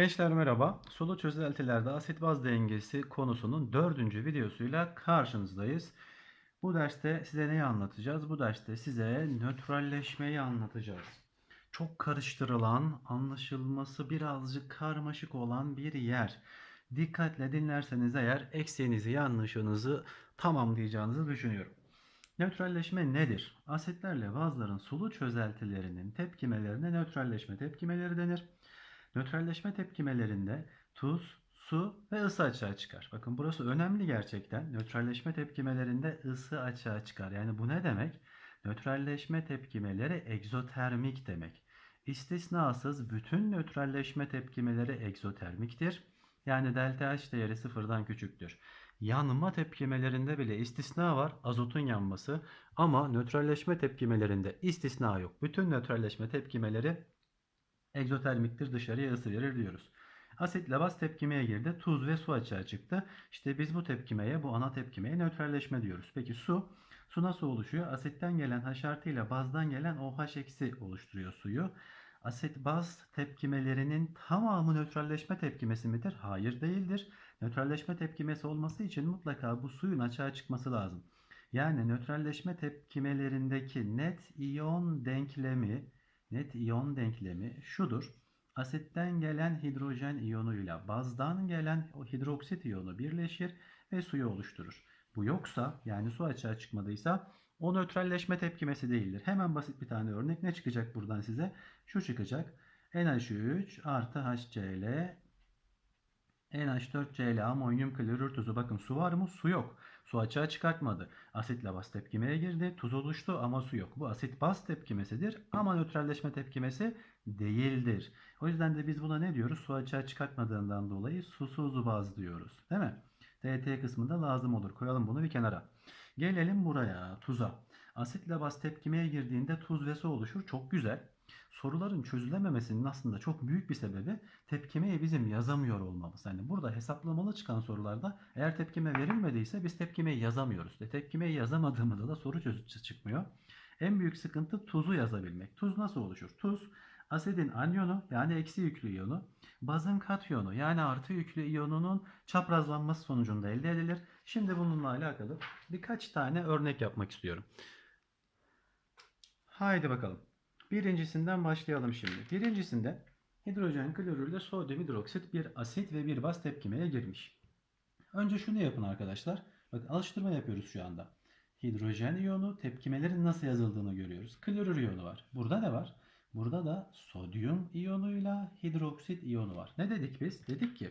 Gençler merhaba. Sulu çözeltilerde asit baz dengesi konusunun dördüncü videosuyla karşınızdayız. Bu derste size neyi anlatacağız? Bu derste size nötralleşmeyi anlatacağız. Çok karıştırılan, anlaşılması birazcık karmaşık olan bir yer. Dikkatle dinlerseniz eğer eksiğinizi, yanlışınızı tamamlayacağınızı düşünüyorum. Nötralleşme nedir? Asitlerle bazların sulu çözeltilerinin tepkimelerine nötralleşme tepkimeleri denir. Nötralleşme tepkimelerinde tuz, su ve ısı açığa çıkar. Bakın burası önemli gerçekten. Nötralleşme tepkimelerinde ısı açığa çıkar. Yani bu ne demek? Nötralleşme tepkimeleri egzotermik demek. İstisnasız bütün nötralleşme tepkimeleri egzotermiktir. Yani delta H değeri sıfırdan küçüktür. Yanma tepkimelerinde bile istisna var. Azotun yanması. Ama nötralleşme tepkimelerinde istisna yok. Bütün nötralleşme tepkimeleri egzotermiktir dışarıya ısı verir diyoruz. Asitle baz tepkimeye girdi. Tuz ve su açığa çıktı. İşte biz bu tepkimeye, bu ana tepkimeye nötralleşme diyoruz. Peki su? Su nasıl oluşuyor? Asitten gelen H artı ile bazdan gelen OH eksi oluşturuyor suyu. Asit baz tepkimelerinin tamamı nötralleşme tepkimesi midir? Hayır değildir. Nötralleşme tepkimesi olması için mutlaka bu suyun açığa çıkması lazım. Yani nötralleşme tepkimelerindeki net iyon denklemi net iyon denklemi şudur. Asitten gelen hidrojen iyonuyla bazdan gelen hidroksit iyonu birleşir ve suyu oluşturur. Bu yoksa yani su açığa çıkmadıysa o nötralleşme tepkimesi değildir. Hemen basit bir tane örnek ne çıkacak buradan size? Şu çıkacak. NH3 artı HCl NH4Cl amonyum klorür tuzu. Bakın su var mı? Su yok. Su açığa çıkartmadı. Asitle baz tepkimeye girdi. Tuz oluştu ama su yok. Bu asit baz tepkimesidir ama nötralleşme tepkimesi değildir. O yüzden de biz buna ne diyoruz? Su açığa çıkartmadığından dolayı susuz baz diyoruz. Değil mi? DT kısmında lazım olur. Koyalım bunu bir kenara. Gelelim buraya tuza. Asitle baz tepkimeye girdiğinde tuz ve su oluşur. Çok güzel. Soruların çözülememesinin aslında çok büyük bir sebebi tepkimeye bizim yazamıyor olmamız. Yani burada hesaplamalı çıkan sorularda eğer tepkime verilmediyse biz tepkimeyi yazamıyoruz. Ve tepkimeyi yazamadığımızda da soru çözücü çıkmıyor. En büyük sıkıntı tuzu yazabilmek. Tuz nasıl oluşur? Tuz asidin anyonu yani eksi yüklü iyonu, bazın katyonu yani artı yüklü iyonunun çaprazlanması sonucunda elde edilir. Şimdi bununla alakalı birkaç tane örnek yapmak istiyorum. Haydi bakalım. Birincisinden başlayalım şimdi. Birincisinde hidrojen klorürle sodyum hidroksit bir asit ve bir baz tepkimeye girmiş. Önce şunu yapın arkadaşlar. Bakın alıştırma yapıyoruz şu anda. Hidrojen iyonu tepkimelerin nasıl yazıldığını görüyoruz. Klorür iyonu var. Burada ne var? Burada da sodyum iyonuyla hidroksit iyonu var. Ne dedik biz? Dedik ki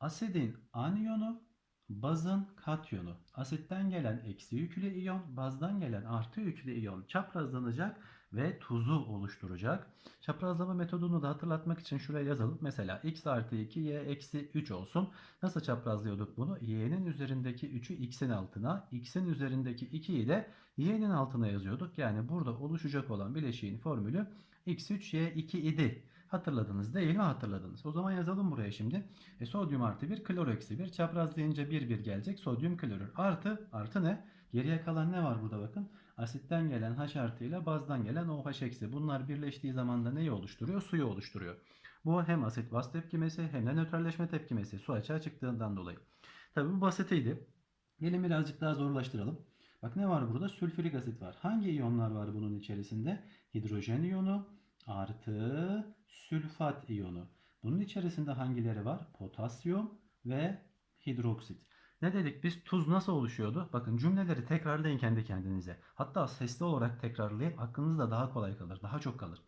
asidin anyonu bazın katyonu. Asitten gelen eksi yüklü iyon, bazdan gelen artı yüklü iyon çaprazlanacak ve tuzu oluşturacak. Çaprazlama metodunu da hatırlatmak için şuraya yazalım. Mesela x artı 2 y eksi 3 olsun. Nasıl çaprazlıyorduk bunu? y'nin üzerindeki 3'ü x'in altına, x'in üzerindeki 2'yi de y'nin altına yazıyorduk. Yani burada oluşacak olan bileşiğin formülü x3 y2 idi. Hatırladınız değil mi? Hatırladınız. O zaman yazalım buraya şimdi. E, sodyum artı 1, klor eksi 1. Çaprazlayınca 1 1 gelecek. Sodyum klorür. Artı, artı ne? Geriye kalan ne var burada bakın? Asitten gelen H artı ile bazdan gelen OH eksi. Bunlar birleştiği zaman da neyi oluşturuyor? Suyu oluşturuyor. Bu hem asit baz tepkimesi hem de nötralleşme tepkimesi. Su açığa çıktığından dolayı. Tabi bu basitiydi. Gelin birazcık daha zorlaştıralım. Bak ne var burada? Sülfürik asit var. Hangi iyonlar var bunun içerisinde? Hidrojen iyonu artı sülfat iyonu. Bunun içerisinde hangileri var? Potasyum ve hidroksit. Ne dedik biz? Tuz nasıl oluşuyordu? Bakın cümleleri tekrarlayın kendi kendinize. Hatta sesli olarak tekrarlayıp aklınızda daha kolay kalır, daha çok kalır.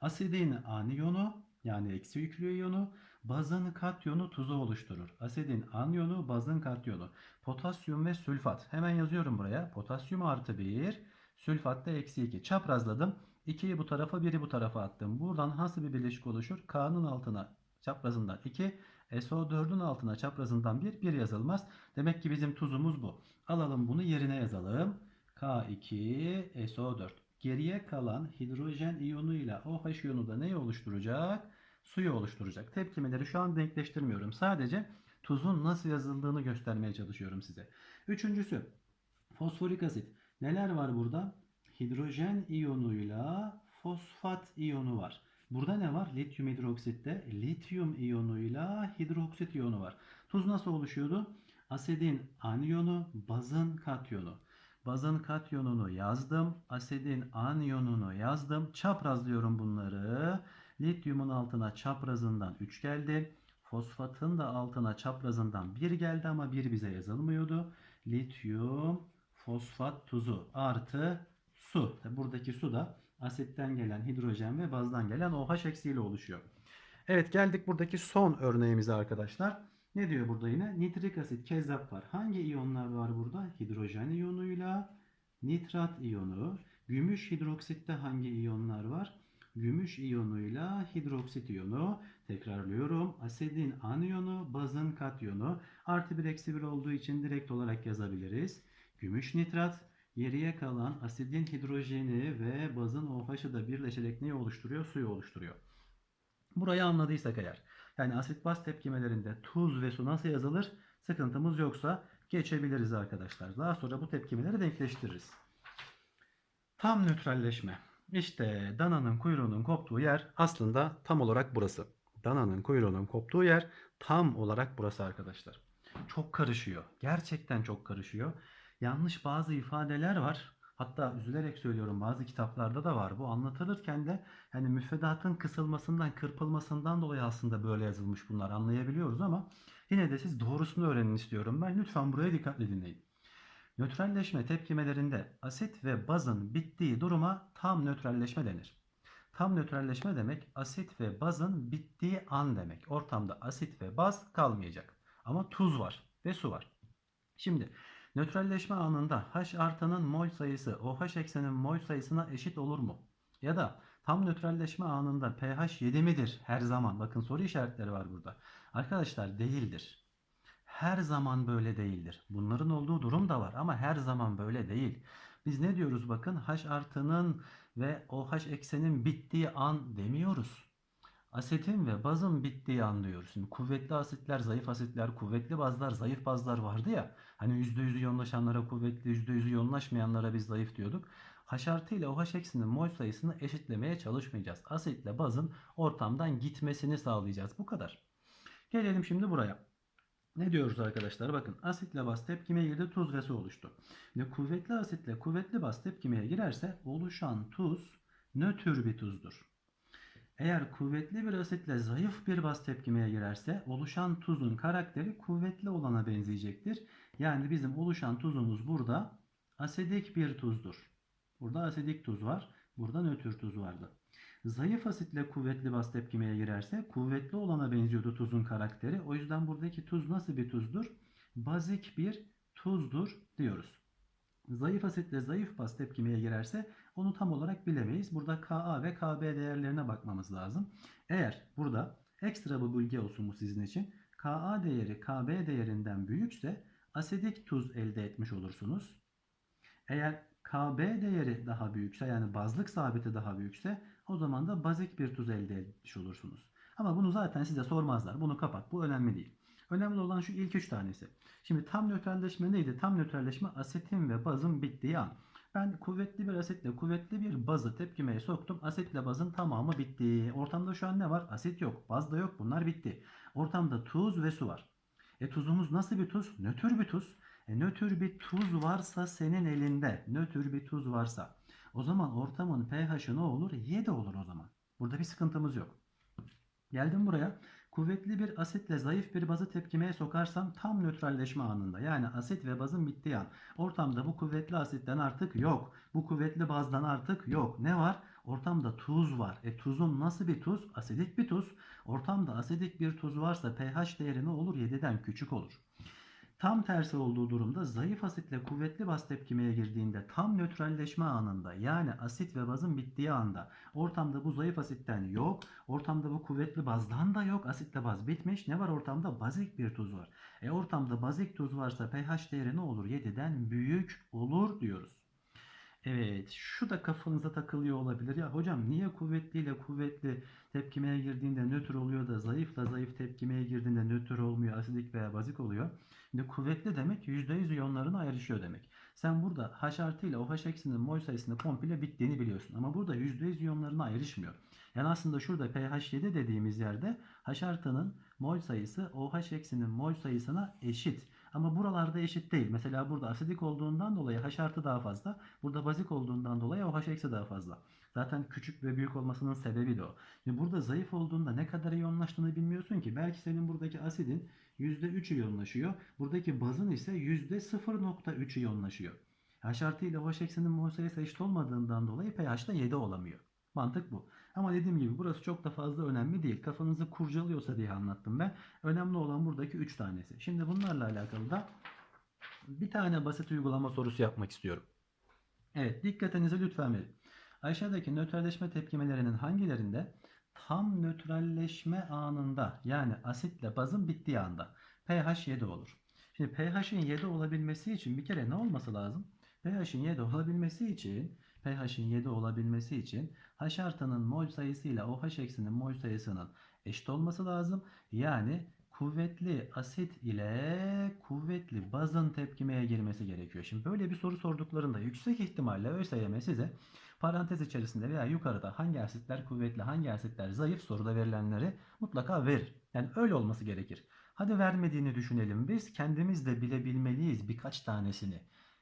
Asidin aniyonu yani eksi yüklü iyonu bazın katyonu tuzu oluşturur. Asidin anyonu bazın katyonu. Potasyum ve sülfat. Hemen yazıyorum buraya. Potasyum artı 1, sülfat da eksi 2. Çaprazladım. 2'yi bu tarafa 1'i bu tarafa attım. Buradan nasıl bir bileşik oluşur? K'nın altına çaprazından 2, SO4'ün altına çaprazından 1, 1 yazılmaz. Demek ki bizim tuzumuz bu. Alalım bunu yerine yazalım. K2, SO4. Geriye kalan hidrojen iyonuyla OH iyonu da neyi oluşturacak? Suyu oluşturacak. Tepkimeleri şu an denkleştirmiyorum. Sadece tuzun nasıl yazıldığını göstermeye çalışıyorum size. Üçüncüsü fosforik asit. Neler var burada? Hidrojen iyonuyla fosfat iyonu var. Burada ne var? Lityum hidroksitte lityum iyonuyla hidroksit iyonu var. Tuz nasıl oluşuyordu? Asidin anyonu, bazın katyonu. Bazın katyonunu yazdım. Asidin anyonunu yazdım. Çaprazlıyorum bunları. Lityumun altına çaprazından 3 geldi. Fosfatın da altına çaprazından 1 geldi ama 1 bize yazılmıyordu. Lityum fosfat tuzu artı su. Buradaki su da asitten gelen hidrojen ve bazdan gelen OH eksiğiyle oluşuyor. Evet geldik buradaki son örneğimize arkadaşlar. Ne diyor burada yine? Nitrik asit kezzap var. Hangi iyonlar var burada? Hidrojen iyonuyla nitrat iyonu. Gümüş hidroksitte hangi iyonlar var? Gümüş iyonuyla hidroksit iyonu. Tekrarlıyorum. Asidin anyonu, bazın katyonu. Artı 1 eksi 1 olduğu için direkt olarak yazabiliriz. Gümüş nitrat, geriye kalan asidin hidrojeni ve bazın OH'ı da birleşerek neyi oluşturuyor? Suyu oluşturuyor. Burayı anladıysak eğer. Yani asit baz tepkimelerinde tuz ve su nasıl yazılır? Sıkıntımız yoksa geçebiliriz arkadaşlar. Daha sonra bu tepkimeleri denkleştiririz. Tam nötralleşme. İşte dananın kuyruğunun koptuğu yer aslında tam olarak burası. Dananın kuyruğunun koptuğu yer tam olarak burası arkadaşlar. Çok karışıyor. Gerçekten çok karışıyor. Yanlış bazı ifadeler var. Hatta üzülerek söylüyorum bazı kitaplarda da var. Bu anlatılırken de yani müfredatın kısılmasından, kırpılmasından dolayı aslında böyle yazılmış bunlar anlayabiliyoruz ama yine de siz doğrusunu öğrenin istiyorum ben. Lütfen buraya dikkatle dinleyin. Nötralleşme tepkimelerinde asit ve bazın bittiği duruma tam nötralleşme denir. Tam nötralleşme demek asit ve bazın bittiği an demek. Ortamda asit ve baz kalmayacak. Ama tuz var ve su var. Şimdi nötralleşme anında H artanın mol sayısı OH eksenin mol sayısına eşit olur mu? Ya da tam nötralleşme anında pH 7 midir her zaman? Bakın soru işaretleri var burada. Arkadaşlar değildir. Her zaman böyle değildir. Bunların olduğu durum da var ama her zaman böyle değil. Biz ne diyoruz bakın H artının ve OH eksenin bittiği an demiyoruz. Asetin ve bazın bittiği an diyoruz. Şimdi kuvvetli asitler, zayıf asitler, kuvvetli bazlar, zayıf bazlar vardı ya. Hani %100 iyonlaşanlara kuvvetli, %100 iyonlaşmayanlara biz zayıf diyorduk. H artı ile OH eksinin mol sayısını eşitlemeye çalışmayacağız. Asitle bazın ortamdan gitmesini sağlayacağız. Bu kadar. Gelelim şimdi buraya. Ne diyoruz arkadaşlar? Bakın asitle baz tepkimeye girdi tuz ve su oluştu. Şimdi kuvvetli asitle kuvvetli baz tepkimeye girerse oluşan tuz nötr bir tuzdur. Eğer kuvvetli bir asitle zayıf bir baz tepkimeye girerse oluşan tuzun karakteri kuvvetli olana benzeyecektir. Yani bizim oluşan tuzumuz burada asidik bir tuzdur. Burada asidik tuz var. Burada nötr tuz vardı. Zayıf asitle kuvvetli baz tepkimeye girerse kuvvetli olana benziyordu tuzun karakteri. O yüzden buradaki tuz nasıl bir tuzdur? Bazik bir tuzdur diyoruz. Zayıf asitle zayıf baz tepkimeye girerse onu tam olarak bilemeyiz. Burada Ka ve Kb değerlerine bakmamız lazım. Eğer burada ekstra bir bilgi olsun bu sizin için. Ka değeri Kb değerinden büyükse asidik tuz elde etmiş olursunuz. Eğer Kb değeri daha büyükse yani bazlık sabiti daha büyükse o zaman da bazik bir tuz elde etmiş olursunuz. Ama bunu zaten size sormazlar. Bunu kapat. Bu önemli değil. Önemli olan şu ilk üç tanesi. Şimdi tam nötralleşme neydi? Tam nötralleşme asetin ve bazın bittiği an. Ben kuvvetli bir asitle kuvvetli bir bazı tepkimeye soktum. Asitle bazın tamamı bitti. Ortamda şu an ne var? Asit yok. Baz da yok. Bunlar bitti. Ortamda tuz ve su var. E tuzumuz nasıl bir tuz? Nötr bir tuz. E, nötr bir tuz varsa senin elinde, nötr bir tuz varsa o zaman ortamın pH'i ne olur? 7 olur o zaman. Burada bir sıkıntımız yok. Geldim buraya. Kuvvetli bir asitle zayıf bir bazı tepkimeye sokarsam tam nötralleşme anında yani asit ve bazın bittiği an ortamda bu kuvvetli asitten artık yok. Bu kuvvetli bazdan artık yok. Ne var? Ortamda tuz var. E tuzun nasıl bir tuz? Asidik bir tuz. Ortamda asidik bir tuz varsa pH değeri ne olur? 7'den küçük olur. Tam tersi olduğu durumda zayıf asitle kuvvetli baz tepkimeye girdiğinde tam nötralleşme anında yani asit ve bazın bittiği anda ortamda bu zayıf asitten yok. Ortamda bu kuvvetli bazdan da yok. Asitle baz bitmiş. Ne var ortamda? Bazik bir tuz var. E ortamda bazik tuz varsa pH değeri ne olur? 7'den büyük olur diyoruz. Evet, şu da kafanıza takılıyor olabilir. Ya hocam niye kuvvetliyle kuvvetli tepkimeye girdiğinde nötr oluyor da zayıfla zayıf tepkimeye girdiğinde nötr olmuyor, asidik veya bazik oluyor? Şimdi kuvvetli demek %100 iyonların ayrışıyor demek. Sen burada H artı ile OH eksinin mol sayısını komple bittiğini biliyorsun. Ama burada %100 iyonlarına ayrışmıyor. Yani aslında şurada pH7 dediğimiz yerde H artının mol sayısı OH eksinin mol sayısına eşit. Ama buralarda eşit değil. Mesela burada asidik olduğundan dolayı H artı daha fazla. Burada bazik olduğundan dolayı OH eksi daha fazla. Zaten küçük ve büyük olmasının sebebi de o. Şimdi burada zayıf olduğunda ne kadar iyonlaştığını bilmiyorsun ki. Belki senin buradaki asidin %3 iyonlaşıyor. Buradaki bazın ise %0.3 iyonlaşıyor. H artı ile OH eksinin mol eşit olmadığından dolayı pH da 7 olamıyor. Mantık bu. Ama dediğim gibi burası çok da fazla önemli değil. Kafanızı kurcalıyorsa diye anlattım ben. Önemli olan buradaki 3 tanesi. Şimdi bunlarla alakalı da bir tane basit uygulama sorusu yapmak istiyorum. Evet dikkatinizi lütfen verin. Aşağıdaki nötralleşme tepkimelerinin hangilerinde tam nötralleşme anında yani asitle bazın bittiği anda pH 7 olur. Şimdi pH'in 7 olabilmesi için bir kere ne olması lazım? pH'in 7 olabilmesi için pH'in 7 olabilmesi için H artının mol sayısı ile OH eksinin mol sayısının eşit olması lazım. Yani kuvvetli asit ile kuvvetli bazın tepkimeye girmesi gerekiyor. Şimdi böyle bir soru sorduklarında yüksek ihtimalle ÖSYM size parantez içerisinde veya yukarıda hangi asitler kuvvetli, hangi asitler zayıf soruda verilenleri mutlaka verir. Yani öyle olması gerekir. Hadi vermediğini düşünelim biz. Kendimiz de bilebilmeliyiz birkaç tanesini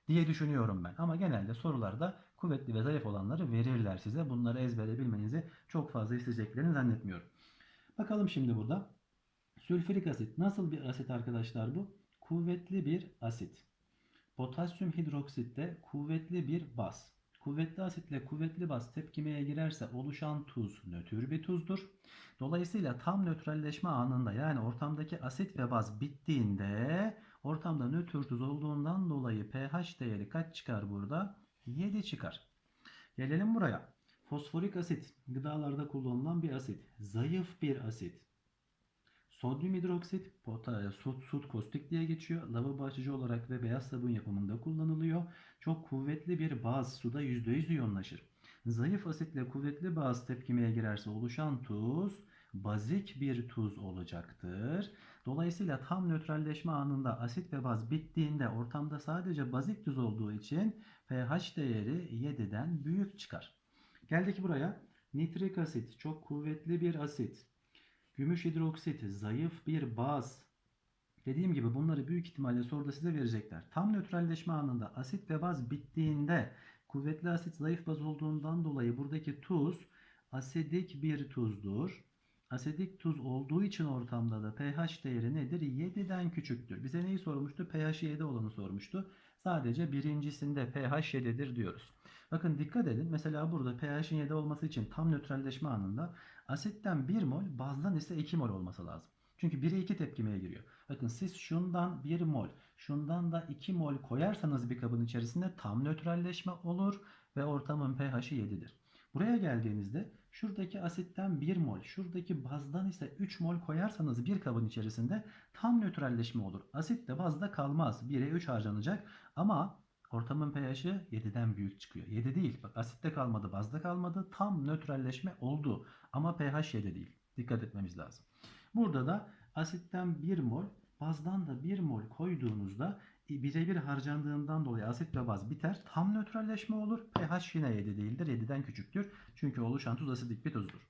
diye düşünüyorum ben. Ama genelde sorularda kuvvetli ve zayıf olanları verirler size. Bunları ezbere bilmenizi çok fazla isteyeceklerini zannetmiyorum. Bakalım şimdi burada. Sülfürik asit nasıl bir asit arkadaşlar bu? Kuvvetli bir asit. Potasyum hidroksit de kuvvetli bir baz. Kuvvetli asitle kuvvetli baz tepkimeye girerse oluşan tuz nötr bir tuzdur. Dolayısıyla tam nötralleşme anında yani ortamdaki asit ve baz bittiğinde ortamda nötr tuz olduğundan dolayı pH değeri kaç çıkar burada? 7 çıkar. Gelelim buraya. Fosforik asit gıdalarda kullanılan bir asit. Zayıf bir asit. Sodyum hidroksit, pota- sut, sut kostik diye geçiyor. Lavabo açıcı olarak ve beyaz sabun yapımında kullanılıyor. Çok kuvvetli bir baz suda %100 iyonlaşır. Zayıf asitle kuvvetli baz tepkimeye girerse oluşan tuz bazik bir tuz olacaktır. Dolayısıyla tam nötralleşme anında asit ve baz bittiğinde ortamda sadece bazik tuz olduğu için pH değeri 7'den büyük çıkar. Geldik buraya. Nitrik asit çok kuvvetli bir asit. Gümüş hidroksit zayıf bir baz. Dediğim gibi bunları büyük ihtimalle soruda size verecekler. Tam nötralleşme anında asit ve baz bittiğinde kuvvetli asit zayıf baz olduğundan dolayı buradaki tuz asidik bir tuzdur. Asidik tuz olduğu için ortamda da pH değeri nedir? 7'den küçüktür. Bize neyi sormuştu? pH 7 olanı sormuştu. Sadece birincisinde pH 7'dir diyoruz. Bakın dikkat edin. Mesela burada pH'in 7 olması için tam nötralleşme anında asitten 1 mol, bazdan ise 2 mol olması lazım. Çünkü 1'e 2 tepkimeye giriyor. Bakın siz şundan 1 mol, şundan da 2 mol koyarsanız bir kabın içerisinde tam nötralleşme olur ve ortamın pH'i 7'dir. Buraya geldiğinizde şuradaki asitten 1 mol, şuradaki bazdan ise 3 mol koyarsanız bir kabın içerisinde tam nötralleşme olur. Asit de bazda kalmaz. 1'e 3 harcanacak ama ortamın pH'i 7'den büyük çıkıyor. 7 değil. Bak asitte kalmadı, bazda kalmadı. Tam nötralleşme oldu. Ama pH 7 değil. Dikkat etmemiz lazım. Burada da asitten 1 mol, bazdan da 1 mol koyduğunuzda birebir harcandığından dolayı asit ve baz biter. Tam nötralleşme olur. pH yine 7 değildir. 7'den küçüktür. Çünkü oluşan tuz asidik bir tuzdur.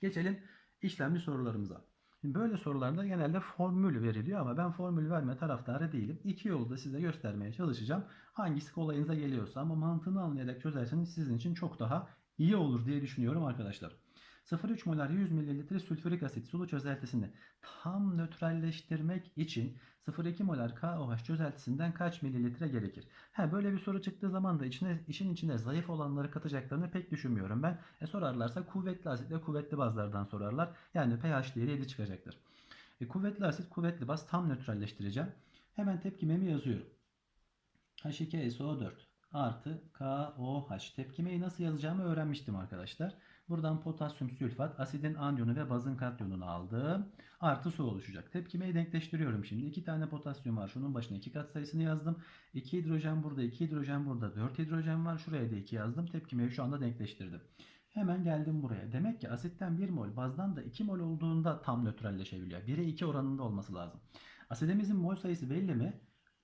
Geçelim işlemli sorularımıza. Şimdi böyle sorularda genelde formül veriliyor ama ben formül verme taraftarı değilim. İki yolu da size göstermeye çalışacağım. Hangisi kolayınıza geliyorsa ama mantığını anlayarak çözerseniz sizin için çok daha iyi olur diye düşünüyorum arkadaşlar. 0,3 molar 100 ml sülfürik asit sulu çözeltisini tam nötralleştirmek için 0,2 molar KOH çözeltisinden kaç mililitre gerekir? Ha böyle bir soru çıktığı zaman da içine, işin içine zayıf olanları katacaklarını pek düşünmüyorum ben. E sorarlarsa kuvvetli asit ve kuvvetli bazlardan sorarlar. Yani pH değeri 7 çıkacaktır. E, kuvvetli asit, kuvvetli baz tam nötralleştireceğim. Hemen tepkimemi yazıyorum. H2SO4 artı KOH. Tepkimeyi nasıl yazacağımı öğrenmiştim arkadaşlar. Buradan potasyum sülfat, asidin anyonu ve bazın katyonunu aldım. Artı su oluşacak. Tepkimeyi denkleştiriyorum şimdi. 2 tane potasyum var. Şunun başına 2 kat sayısını yazdım. 2 hidrojen burada, 2 hidrojen burada, 4 hidrojen var. Şuraya da 2 yazdım. Tepkimeyi şu anda denkleştirdim. Hemen geldim buraya. Demek ki asitten 1 mol, bazdan da 2 mol olduğunda tam nötralleşebiliyor. 1'e 2 oranında olması lazım. Asidimizin mol sayısı belli mi?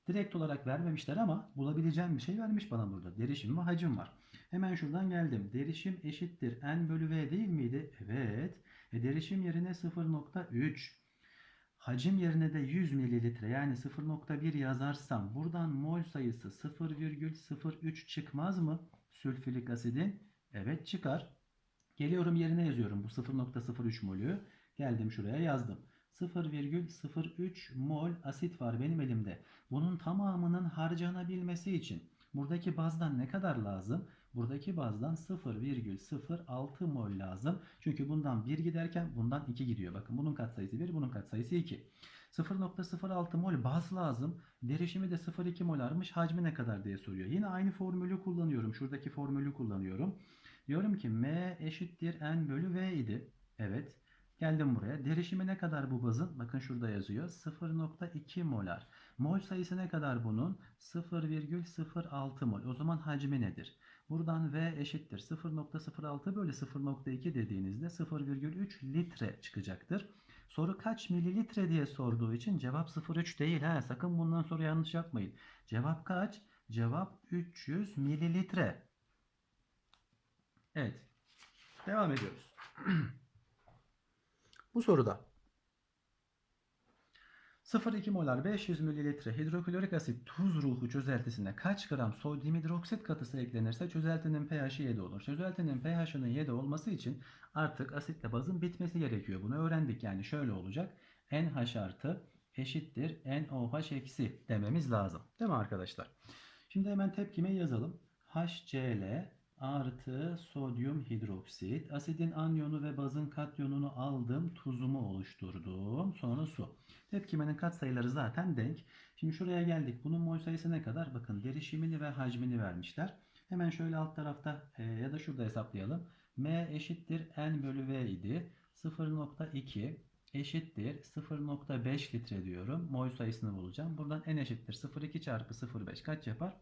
Direkt olarak vermemişler ama bulabileceğim bir şey vermiş bana burada. Derişim ve hacim var. Hemen şuradan geldim. Derişim eşittir n bölü v değil miydi? Evet. E derişim yerine 0.3. Hacim yerine de 100 mililitre yani 0.1 yazarsam buradan mol sayısı 0,03 çıkmaz mı? Sülfürik asidin. Evet çıkar. Geliyorum yerine yazıyorum bu 0.03 molü. Geldim şuraya yazdım. 0,03 mol asit var benim elimde. Bunun tamamının harcanabilmesi için buradaki bazdan ne kadar lazım? Buradaki bazdan 0,06 mol lazım. Çünkü bundan 1 giderken bundan 2 gidiyor. Bakın bunun katsayısı 1, bunun katsayısı 2. 0.06 mol baz lazım. Derişimi de 0,2 molarmış. Hacmi ne kadar diye soruyor. Yine aynı formülü kullanıyorum. Şuradaki formülü kullanıyorum. Diyorum ki M eşittir N bölü V idi. Evet. Geldim buraya. Derişimi ne kadar bu bazın? Bakın şurada yazıyor. 0.2 molar. Mol sayısı ne kadar bunun? 0,06 mol. O zaman hacmi nedir? Buradan V eşittir. 0.06 bölü 0.2 dediğinizde 0,3 litre çıkacaktır. Soru kaç mililitre diye sorduğu için cevap 0,3 değil. Ha, sakın bundan sonra yanlış yapmayın. Cevap kaç? Cevap 300 mililitre. Evet. Devam ediyoruz. Bu soruda 0,2 molar 500 mililitre hidroklorik asit tuz ruhu çözeltisine kaç gram sodyum hidroksit katısı eklenirse çözeltinin pH'i 7 olur. Çözeltinin pH'ının 7 olması için artık asitle bazın bitmesi gerekiyor. Bunu öğrendik. Yani şöyle olacak. NH artı eşittir NOH eksi dememiz lazım. Değil mi arkadaşlar? Şimdi hemen tepkime yazalım. HCl artı sodyum hidroksit. Asidin anyonu ve bazın katyonunu aldım. Tuzumu oluşturdum. Sonra su. Tepkimenin katsayıları zaten denk. Şimdi şuraya geldik. Bunun mol sayısı ne kadar? Bakın derişimini ve hacmini vermişler. Hemen şöyle alt tarafta e, ya da şurada hesaplayalım. M eşittir N bölü V idi. 0.2 eşittir 0.5 litre diyorum. Mol sayısını bulacağım. Buradan N eşittir 0.2 çarpı 0.5 kaç yapar?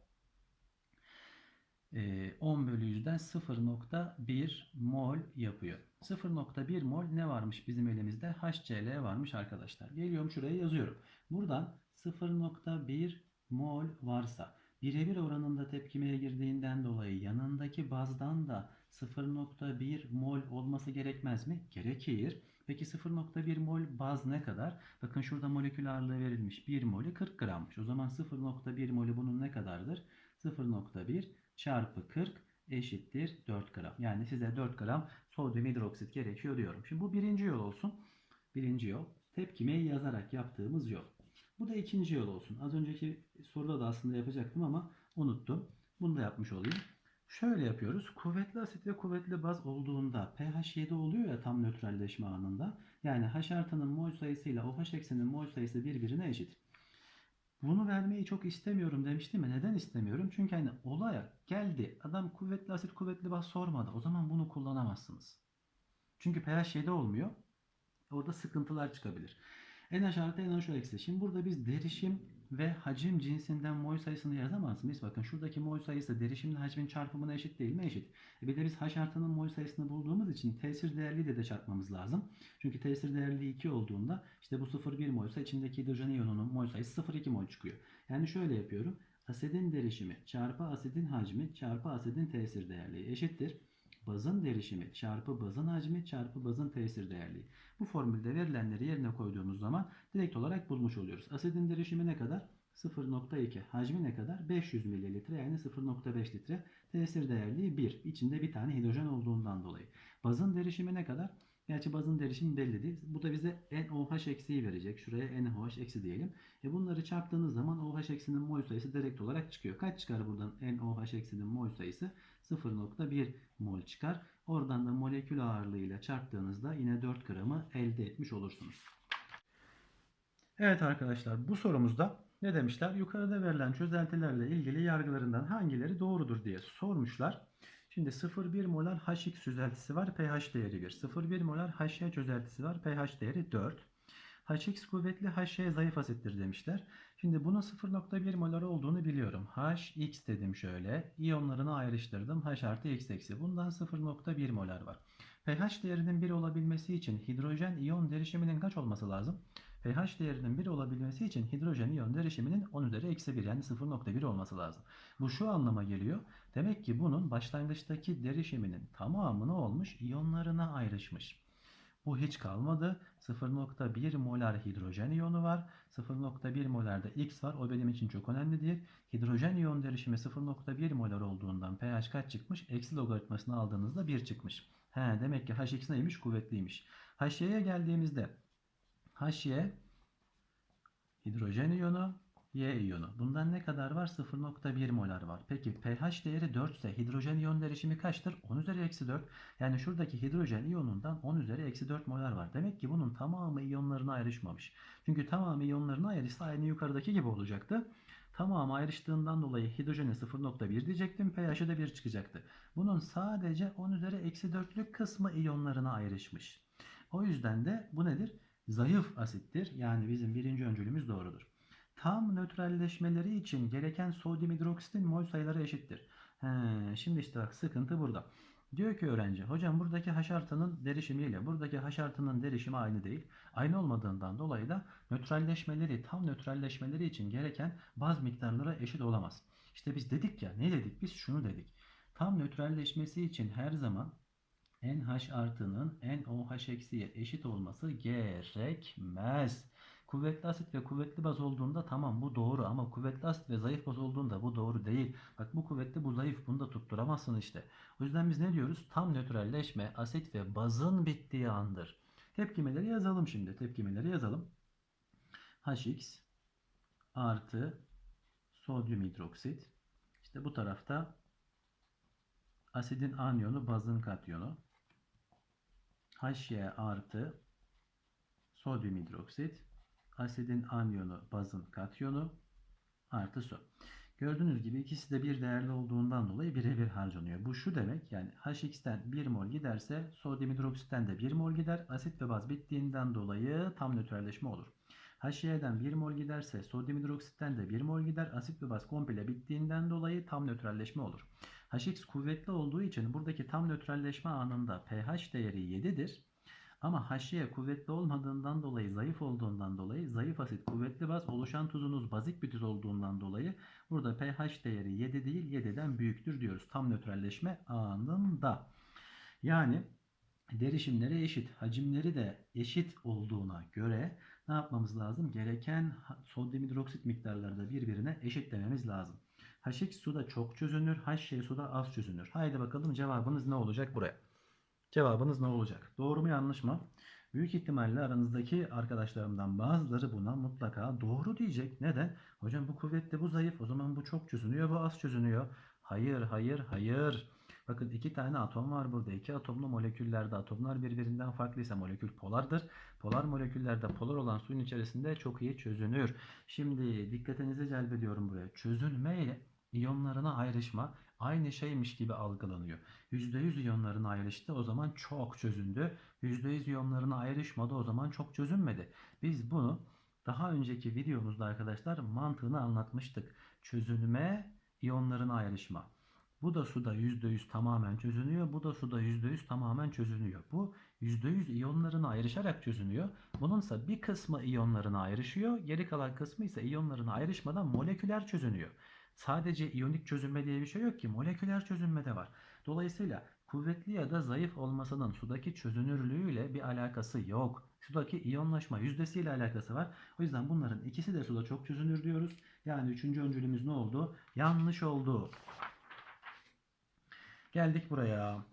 10 bölü 100'den 0.1 mol yapıyor. 0.1 mol ne varmış bizim elimizde? HCl varmış arkadaşlar. Geliyorum şuraya yazıyorum. Buradan 0.1 mol varsa birebir oranında tepkimeye girdiğinden dolayı yanındaki bazdan da 0.1 mol olması gerekmez mi? Gerekir. Peki 0.1 mol baz ne kadar? Bakın şurada molekül ağırlığı verilmiş. 1 molü 40 grammış. O zaman 0.1 molü bunun ne kadardır? 0.1 çarpı 40 eşittir 4 gram. Yani size 4 gram sodyum hidroksit gerekiyor diyorum. Şimdi bu birinci yol olsun. Birinci yol. Tepkimeyi yazarak yaptığımız yol. Bu da ikinci yol olsun. Az önceki soruda da aslında yapacaktım ama unuttum. Bunu da yapmış olayım. Şöyle yapıyoruz. Kuvvetli asit ve kuvvetli baz olduğunda pH 7 oluyor ya tam nötralleşme anında. Yani H artının mol sayısıyla OH eksinin mol sayısı birbirine eşit. Bunu vermeyi çok istemiyorum demiştim ya. Neden istemiyorum? Çünkü hani olaya geldi. Adam kuvvetli asit kuvvetli baz sormadı. O zaman bunu kullanamazsınız. Çünkü pH 7 olmuyor. Orada sıkıntılar çıkabilir. NH artı NH eksi. Şimdi burada biz derişim ve hacim cinsinden mol sayısını yazamaz mıyız? Bakın şuradaki mol sayısı derişimle hacmin çarpımına eşit değil mi? Eşit. E bir de biz H artının mol sayısını bulduğumuz için tesir değerli de de çarpmamız lazım. Çünkü tesir değerli 2 olduğunda işte bu 0,1 mol ise içindeki hidrojen iyonunun mol sayısı 0,2 mol çıkıyor. Yani şöyle yapıyorum. Asidin derişimi çarpı asidin hacmi çarpı asidin tesir değerliği eşittir. Bazın derişimi çarpı bazın hacmi çarpı bazın tesir değerliği. Bu formülde verilenleri yerine koyduğumuz zaman direkt olarak bulmuş oluyoruz. Asidin derişimi ne kadar? 0.2. Hacmi ne kadar? 500 mililitre yani 0.5 litre. Tesir değerliği 1. İçinde bir tane hidrojen olduğundan dolayı. Bazın derişimi ne kadar? Gerçi bazın derişimi belli değil. Bu da bize NOH eksiği verecek. Şuraya NOH eksi diyelim. E bunları çarptığınız zaman OH eksinin mol sayısı direkt olarak çıkıyor. Kaç çıkar buradan NOH eksinin mol sayısı? 0.1 mol çıkar. Oradan da molekül ağırlığıyla çarptığınızda yine 4 gramı elde etmiş olursunuz. Evet arkadaşlar bu sorumuzda ne demişler? Yukarıda verilen çözeltilerle ilgili yargılarından hangileri doğrudur diye sormuşlar. Şimdi 0,1 molar HX çözeltisi var. pH değeri 1. 0,1 molar HY çözeltisi var. pH değeri 4. HX kuvvetli HY zayıf asittir demişler. Şimdi bunun 0.1 molar olduğunu biliyorum. HX dedim şöyle. İyonlarını ayrıştırdım. H artı X eksi. Bundan 0.1 molar var. pH değerinin 1 olabilmesi için hidrojen iyon derişiminin kaç olması lazım? pH değerinin 1 olabilmesi için hidrojen iyon derişiminin 10 üzeri eksi 1 yani 0.1 olması lazım. Bu şu anlama geliyor. Demek ki bunun başlangıçtaki derişiminin tamamı ne olmuş? İyonlarına ayrışmış. Bu hiç kalmadı. 0.1 molar hidrojen iyonu var. 0.1 molar da X var. O benim için çok önemli değil. Hidrojen iyon derişimi 0.1 molar olduğundan pH kaç çıkmış? Eksi logaritmasını aldığınızda 1 çıkmış. He, demek ki HX neymiş? Kuvvetliymiş. HY'ye geldiğimizde HY hidrojen iyonu, Y iyonu. Bundan ne kadar var? 0.1 molar var. Peki pH değeri 4 ise hidrojen iyon derişimi kaçtır? 10 üzeri eksi 4. Yani şuradaki hidrojen iyonundan 10 üzeri eksi 4 molar var. Demek ki bunun tamamı iyonlarına ayrışmamış. Çünkü tamamı iyonlarına ayrışsa aynı yukarıdaki gibi olacaktı. Tamamı ayrıştığından dolayı hidrojene 0.1 diyecektim. pH'e de 1 çıkacaktı. Bunun sadece 10 üzeri eksi 4'lük kısmı iyonlarına ayrışmış. O yüzden de bu nedir? Zayıf asittir. Yani bizim birinci öncülümüz doğrudur. Tam nötralleşmeleri için gereken sodyum hidroksitin mol sayıları eşittir. He, şimdi işte bak sıkıntı burada. Diyor ki öğrenci, hocam buradaki H artının derişimiyle buradaki H artının derişimi aynı değil. Aynı olmadığından dolayı da nötralleşmeleri, tam nötralleşmeleri için gereken baz miktarları eşit olamaz. İşte biz dedik ya, ne dedik? Biz şunu dedik. Tam nötralleşmesi için her zaman NH artının NOH eksiye eşit olması gerekmez. Kuvvetli asit ve kuvvetli baz olduğunda tamam bu doğru ama kuvvetli asit ve zayıf baz olduğunda bu doğru değil. Bak bu kuvvetli bu zayıf bunu da tutturamazsın işte. O yüzden biz ne diyoruz? Tam nötralleşme asit ve bazın bittiği andır. Tepkimeleri yazalım şimdi. Tepkimeleri yazalım. HX artı sodyum hidroksit. İşte bu tarafta asidin anyonu bazın katyonu. HY artı sodyum hidroksit asidin anyonu bazın katyonu artı su. Gördüğünüz gibi ikisi de bir değerli olduğundan dolayı birebir harcanıyor. Bu şu demek yani HX'ten 1 mol giderse sodyum hidroksitten de 1 mol gider. Asit ve baz bittiğinden dolayı tam nötralleşme olur. HY'den 1 mol giderse sodyum hidroksitten de 1 mol gider. Asit ve baz komple bittiğinden dolayı tam nötralleşme olur. HX kuvvetli olduğu için buradaki tam nötralleşme anında pH değeri 7'dir. Ama HY kuvvetli olmadığından dolayı, zayıf olduğundan dolayı, zayıf asit kuvvetli baz, oluşan tuzunuz bazik bir tuz olduğundan dolayı burada pH değeri 7 değil 7'den büyüktür diyoruz. Tam nötralleşme anında. Yani derişimleri eşit, hacimleri de eşit olduğuna göre ne yapmamız lazım? Gereken sodyum hidroksit miktarları da birbirine eşitlememiz lazım. HX suda çok çözünür, HY suda az çözünür. Haydi bakalım cevabınız ne olacak buraya? Cevabınız ne olacak? Doğru mu yanlış mı? Büyük ihtimalle aranızdaki arkadaşlarımdan bazıları buna mutlaka doğru diyecek. Neden? Hocam bu kuvvetli bu zayıf. O zaman bu çok çözünüyor bu az çözünüyor. Hayır hayır hayır. Bakın iki tane atom var burada. İki atomlu moleküllerde atomlar birbirinden farklıysa molekül polardır. Polar moleküllerde polar olan suyun içerisinde çok iyi çözünür. Şimdi dikkatinizi celbediyorum buraya. Çözünme ile iyonlarına ayrışma aynı şeymiş gibi algılanıyor. %100 iyonlarına ayrıştı o zaman çok çözündü. %100 iyonlarına ayrışmadı o zaman çok çözünmedi. Biz bunu daha önceki videomuzda arkadaşlar mantığını anlatmıştık. Çözünme iyonlarına ayrışma. Bu da suda %100 tamamen çözünüyor. Bu da suda %100 tamamen çözünüyor. Bu %100 iyonlarına ayrışarak çözünüyor. Bununsa bir kısmı iyonlarına ayrışıyor. Geri kalan kısmı ise iyonlarına ayrışmadan moleküler çözünüyor. Sadece iyonik çözünme diye bir şey yok ki. Moleküler çözünme de var. Dolayısıyla kuvvetli ya da zayıf olmasının sudaki çözünürlüğüyle bir alakası yok. Sudaki iyonlaşma yüzdesiyle alakası var. O yüzden bunların ikisi de suda çok çözünür diyoruz. Yani üçüncü öncülümüz ne oldu? Yanlış oldu. Geldik buraya.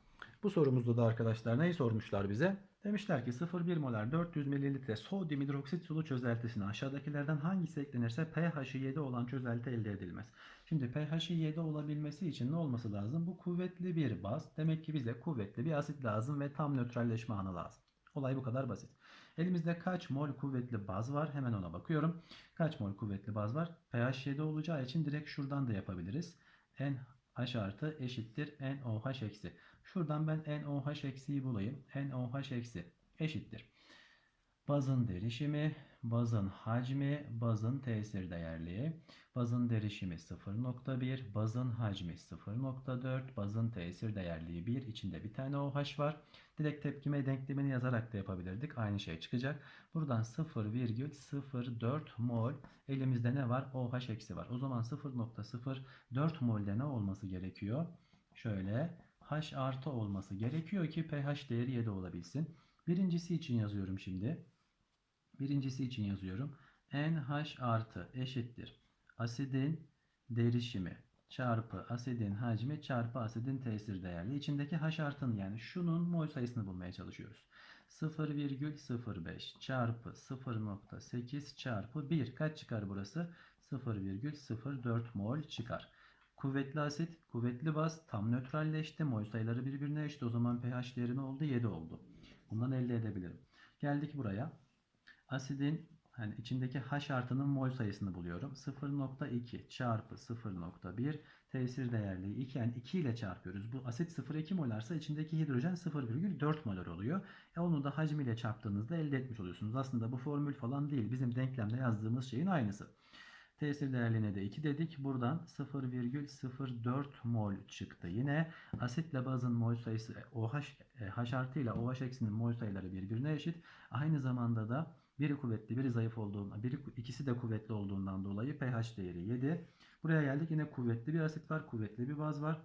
Bu sorumuzda da arkadaşlar neyi sormuşlar bize? Demişler ki 0,1 molar 400 ml sodyum hidroksit sulu çözeltisine aşağıdakilerden hangisi eklenirse pH'i 7 olan çözelti elde edilmez. Şimdi pH'i 7 olabilmesi için ne olması lazım? Bu kuvvetli bir baz. Demek ki bize kuvvetli bir asit lazım ve tam nötralleşme anı lazım. Olay bu kadar basit. Elimizde kaç mol kuvvetli baz var? Hemen ona bakıyorum. Kaç mol kuvvetli baz var? pH 7 olacağı için direkt şuradan da yapabiliriz. NH artı eşittir NOH eksi. Şuradan ben NOH eksiyi bulayım. NOH eksi eşittir. Bazın derişimi bazın hacmi, bazın tesir değerliği. Bazın derişimi 0.1, bazın hacmi 0.4, bazın tesir değerliği 1. İçinde bir tane OH var. Direkt tepkime denklemini yazarak da yapabilirdik. Aynı şey çıkacak. Buradan 0,04 mol elimizde ne var? OH eksi var. O zaman 0.04 molde ne olması gerekiyor? Şöyle H artı olması gerekiyor ki pH değeri 7 olabilsin. Birincisi için yazıyorum şimdi. Birincisi için yazıyorum. NH artı eşittir. Asidin derişimi çarpı asidin hacmi çarpı asidin tesir değerli. İçindeki H artının yani şunun mol sayısını bulmaya çalışıyoruz. 0,05 çarpı 0,8 çarpı 1 kaç çıkar burası? 0,04 mol çıkar. Kuvvetli asit, kuvvetli baz tam nötralleşti. Mol sayıları birbirine eşit. O zaman pH değeri ne oldu? 7 oldu. Bundan elde edebilirim. Geldik buraya. Asidin hani içindeki H artının mol sayısını buluyorum. 0.2 çarpı 0.1 tesir değerliği 2 yani 2 ile çarpıyoruz. Bu asit 0.2 molarsa içindeki hidrojen 0,4 molar oluyor. E onu da hacmiyle çarptığınızda elde etmiş oluyorsunuz. Aslında bu formül falan değil. Bizim denklemde yazdığımız şeyin aynısı. Tesir değerliğine de 2 dedik. Buradan 0,04 mol çıktı. Yine asitle bazın mol sayısı OH, H artı ile OH eksinin mol sayıları birbirine eşit. Aynı zamanda da biri kuvvetli, biri zayıf olduğundan, biri ikisi de kuvvetli olduğundan dolayı pH değeri 7. Buraya geldik. Yine kuvvetli bir asit var, kuvvetli bir baz var.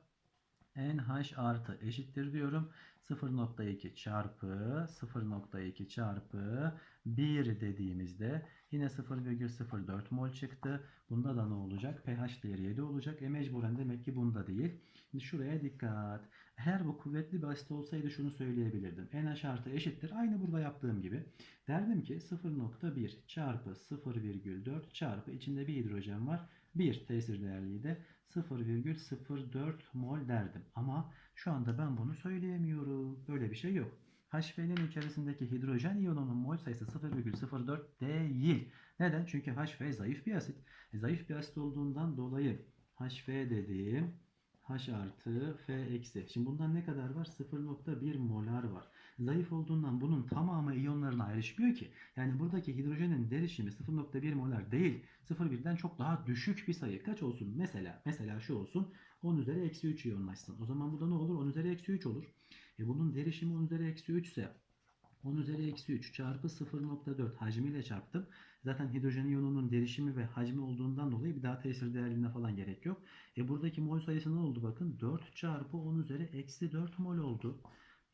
NH artı eşittir diyorum. 0.2 çarpı 0.2 çarpı 1 dediğimizde yine 0,04 mol çıktı. Bunda da ne olacak? pH değeri 7 olacak. E mecburen demek ki bunda değil. Şimdi şuraya dikkat. Eğer bu kuvvetli bir asit olsaydı şunu söyleyebilirdim. NH artı eşittir. Aynı burada yaptığım gibi. Derdim ki 0.1 çarpı 0,4 çarpı içinde bir hidrojen var. 1 tesir değerliği de 0,04 mol derdim. Ama şu anda ben bunu söyleyemiyorum. Böyle bir şey yok. HV'nin içerisindeki hidrojen iyonunun mol sayısı 0,04 değil. Neden? Çünkü HV zayıf bir asit. E, zayıf bir asit olduğundan dolayı HV dediğim H artı F eksi. Şimdi bundan ne kadar var? 0.1 molar var. Zayıf olduğundan bunun tamamı iyonlarına ayrışmıyor ki. Yani buradaki hidrojenin derişimi 0.1 molar değil. 0.1'den çok daha düşük bir sayı. Kaç olsun? Mesela mesela şu olsun. 10 üzeri eksi 3 iyonlaşsın. O zaman burada ne olur? 10 üzeri eksi 3 olur. E bunun derişimi 10 üzeri eksi 3 ise 10 üzeri eksi 3 çarpı 0.4 hacmiyle çarptım. Zaten hidrojen iyonunun derişimi ve hacmi olduğundan dolayı bir daha tesir değerliğine falan gerek yok. E buradaki mol sayısı ne oldu bakın? 4 çarpı 10 üzeri eksi 4 mol oldu.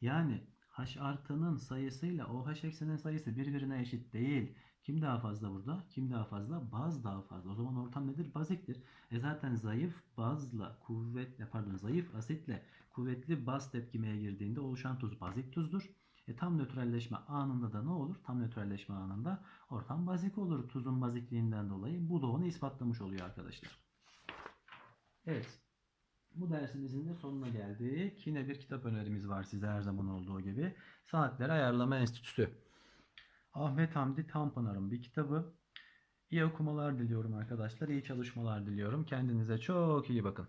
Yani H artının sayısıyla OH eksinin sayısı birbirine eşit değil. Kim daha fazla burada? Kim daha fazla? Baz daha fazla. O zaman ortam nedir? Baziktir. E zaten zayıf bazla kuvvetle pardon zayıf asitle kuvvetli baz tepkimeye girdiğinde oluşan tuz bazik tuzdur. E tam nötralleşme anında da ne olur? Tam nötralleşme anında ortam bazik olur tuzun bazikliğinden dolayı. Bu da onu ispatlamış oluyor arkadaşlar. Evet. Bu dersimizin de sonuna geldik. Yine bir kitap önerimiz var size her zaman olduğu gibi. Saatler Ayarlama Enstitüsü. Ahmet Hamdi Tanpınar'ın bir kitabı. İyi okumalar diliyorum arkadaşlar. İyi çalışmalar diliyorum. Kendinize çok iyi bakın.